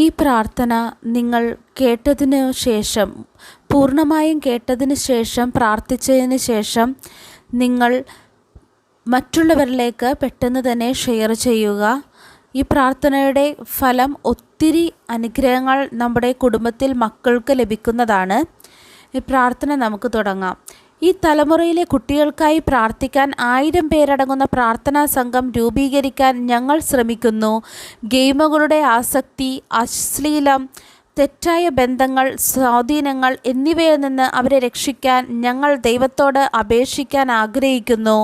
ഈ പ്രാർത്ഥന നിങ്ങൾ കേട്ടതിന് ശേഷം പൂർണമായും കേട്ടതിന് ശേഷം പ്രാർത്ഥിച്ചതിന് ശേഷം നിങ്ങൾ മറ്റുള്ളവരിലേക്ക് പെട്ടെന്ന് തന്നെ ഷെയർ ചെയ്യുക. ഈ പ്രാർത്ഥനയുടെ ഫലം ഒത്തിരി അനുഗ്രഹങ്ങൾ നമ്മുടെ കുടുംബത്തിൽ മക്കൾക്ക് ലഭിക്കുന്നതാണ്. ഈ പ്രാർത്ഥന നമുക്ക് തുടങ്ങാം. ഈ തലമുറയിലെ കുട്ടികൾക്കായി പ്രാർത്ഥിക്കാൻ ആയിരം പേരടങ്ങുന്ന പ്രാർത്ഥനാ സംഘം രൂപീകരിക്കാൻ ഞങ്ങൾ ശ്രമിക്കുന്നു. ഗെയിമുകളുടെ ആസക്തി അശ്ലീലം തെറ്റായ ബന്ധങ്ങൾ സ്വാധീനങ്ങൾ എന്നിവയിൽ നിന്ന് അവരെ രക്ഷിക്കാൻ ഞങ്ങൾ ദൈവത്തോട് അപേക്ഷിക്കാൻ ആഗ്രഹിക്കുന്നു.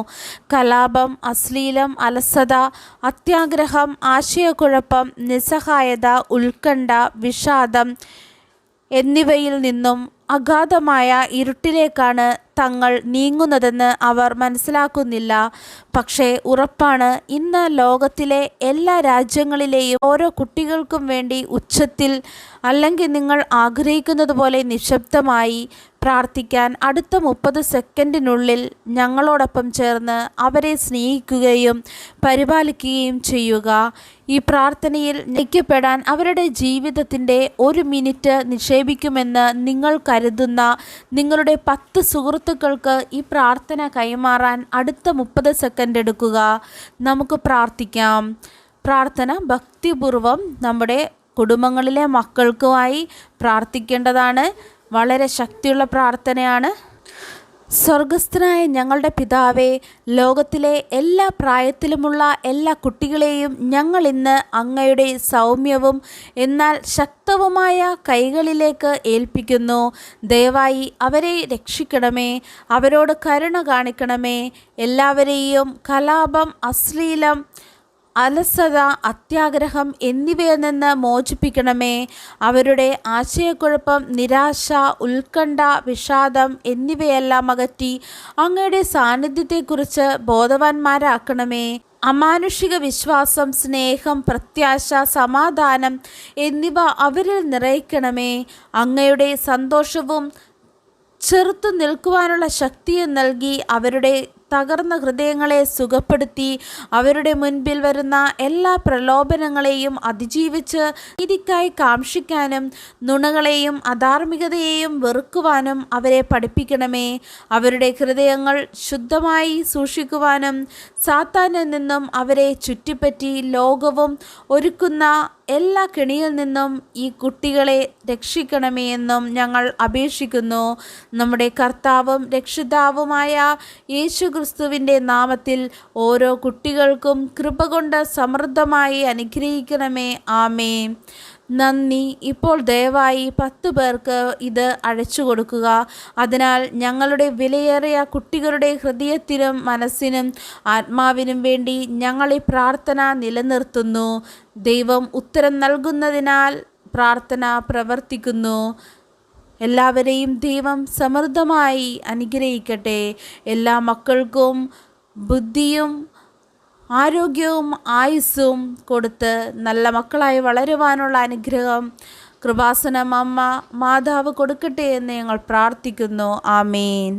കലാപം അശ്ലീലം അലസത അത്യാഗ്രഹം ആശയക്കുഴപ്പം നിസ്സഹായത ഉത്കണ്ഠ വിഷാദം എന്നിവയിൽ നിന്നും അഗാധമായ ഇരുട്ടിലേക്കാണ് തങ്ങൾ നീങ്ങുന്നതെന്ന് അവർ മനസ്സിലാക്കുന്നില്ല. പക്ഷേ ഉറപ്പാണ് ഇന്ന് ലോകത്തിലെ എല്ലാ രാജ്യങ്ങളിലെയും ഓരോ കുട്ടികൾക്കും വേണ്ടി ഉച്ചത്തിൽ അല്ലെങ്കിൽ നിങ്ങൾ ആഗ്രഹിക്കുന്നത് പോലെ നിശബ്ദമായി പ്രാർത്ഥിക്കാൻ അടുത്ത മുപ്പത് സെക്കൻഡിനുള്ളിൽ ഞങ്ങളോടൊപ്പം ചേർന്ന് അവരെ സ്നേഹിക്കുകയും പരിപാലിക്കുകയും ചെയ്യുക. ഈ പ്രാർത്ഥനയിൽ നയിക്കപ്പെടാൻ അവരുടെ ജീവിതത്തിന്റെ ഒരു മിനിറ്റ് നിക്ഷേപിക്കുമെന്ന് നിങ്ങൾ കരുതുന്ന നിങ്ങളുടെ പത്ത് സുഹൃത്തുക്കൾക്ക് ഈ പ്രാർത്ഥന കൈമാറാൻ അടുത്ത മുപ്പത് സെക്കൻഡ് എടുക്കുക. നമുക്ക് പ്രാർത്ഥിക്കാം. പ്രാർത്ഥന ഭക്തിപൂർവം നമ്മുടെ കുടുംബങ്ങളിലെ മക്കൾക്കുമായി പ്രാർത്ഥിക്കേണ്ടതാണ്. വളരെ ശക്തിയുള്ള പ്രാർത്ഥനയാണ്. സ്വർഗസ്ഥനായ ഞങ്ങളുടെ പിതാവേ ലോകത്തിലെ എല്ലാ പ്രായത്തിലുമുള്ള എല്ലാ കുട്ടികളെയും ഞങ്ങൾ ഇന്ന് അങ്ങയുടെ സൗമ്യവും എന്നാൽ ശക്തവുമായ കൈകളിലേക്ക് ഏൽപ്പിക്കുന്നു. ദയവായി അവരെ രക്ഷിക്കണമേ അവരോട് കരുണ കാണിക്കണമേ. എല്ലാവരെയും കലാപം അശ്ലീലം അലസത അത്യാഗ്രഹം എന്നിവയിൽ നിന്ന് മോചിപ്പിക്കണമേ. അവരുടെ ആശയക്കുഴപ്പം നിരാശ ഉത്കണ്ഠ വിഷാദം എന്നിവയെല്ലാം അകറ്റി അങ്ങയുടെ സാന്നിധ്യത്തെക്കുറിച്ച് ബോധവാന്മാരാക്കണമേ. അമാനുഷിക വിശ്വാസം സ്നേഹം പ്രത്യാശ സമാധാനം എന്നിവ അവരിൽ നിറയ്ക്കണമേ. അങ്ങയുടെ സന്തോഷവും ചെറുത്തു നിൽക്കുവാനുള്ള ശക്തിയും നൽകി അവരുടെ തകർന്ന ഹൃദയങ്ങളെ സുഖപ്പെടുത്തി അവരുടെ മുൻപിൽ വരുന്ന എല്ലാ പ്രലോഭനങ്ങളെയും അതിജീവിച്ച് നീതിക്കായി കാക്ഷിക്കാനും നുണകളെയും അധാർമികതയെയും വെറുക്കുവാനും അവരെ പഠിപ്പിക്കണമേ. അവരുടെ ഹൃദയങ്ങൾ ശുദ്ധമായി സൂക്ഷിക്കുവാനും സാത്താനിൽ നിന്നും അവരെ ചുറ്റിപ്പറ്റി ലോകവും ഒരുക്കുന്ന എല്ലാ കെണിയിൽ നിന്നും ഈ കുട്ടികളെ രക്ഷിക്കണമേ എന്നും ഞങ്ങൾ അപേക്ഷിക്കുന്നു. നമ്മുടെ കർത്താവും രക്ഷിതാവുമായ യേശു ക്രിസ്തുവിന്റെ നാമത്തിൽ ഓരോ കുട്ടികൾക്കും കൃപ കൊണ്ട് സമൃദ്ധമായി അനുഗ്രഹിക്കണമേ. ആമേ നന്ദി. ഇപ്പോൾ ദയവായി പത്ത് പേർക്ക് ഇത് അഴച്ചു കൊടുക്കുക. അതിനാൽ ഞങ്ങളുടെ വിലയേറിയ കുട്ടികളുടെ ഹൃദയത്തിനും മനസ്സിനും ആത്മാവിനും വേണ്ടി ഞങ്ങൾ ഈ പ്രാർത്ഥന നിലനിർത്തുന്നു. ദൈവം ഉത്തരം നൽകുന്നതിനാൽ പ്രാർത്ഥന പ്രവർത്തിക്കുന്നു. എല്ലാവരെയും ദൈവം സമൃദ്ധമായി അനുഗ്രഹിക്കട്ടെ. എല്ലാ മക്കൾക്കും ബുദ്ധിയും ആരോഗ്യവും ആയുസ്സും കൊടുത്ത് നല്ല മക്കളായി വളരുവാനുള്ള അനുഗ്രഹം കൃപാസനം അമ്മ മാതാവ് കൊടുക്കട്ടെ എന്ന് ഞങ്ങൾ പ്രാർത്ഥിക്കുന്നു. ആമേൻ.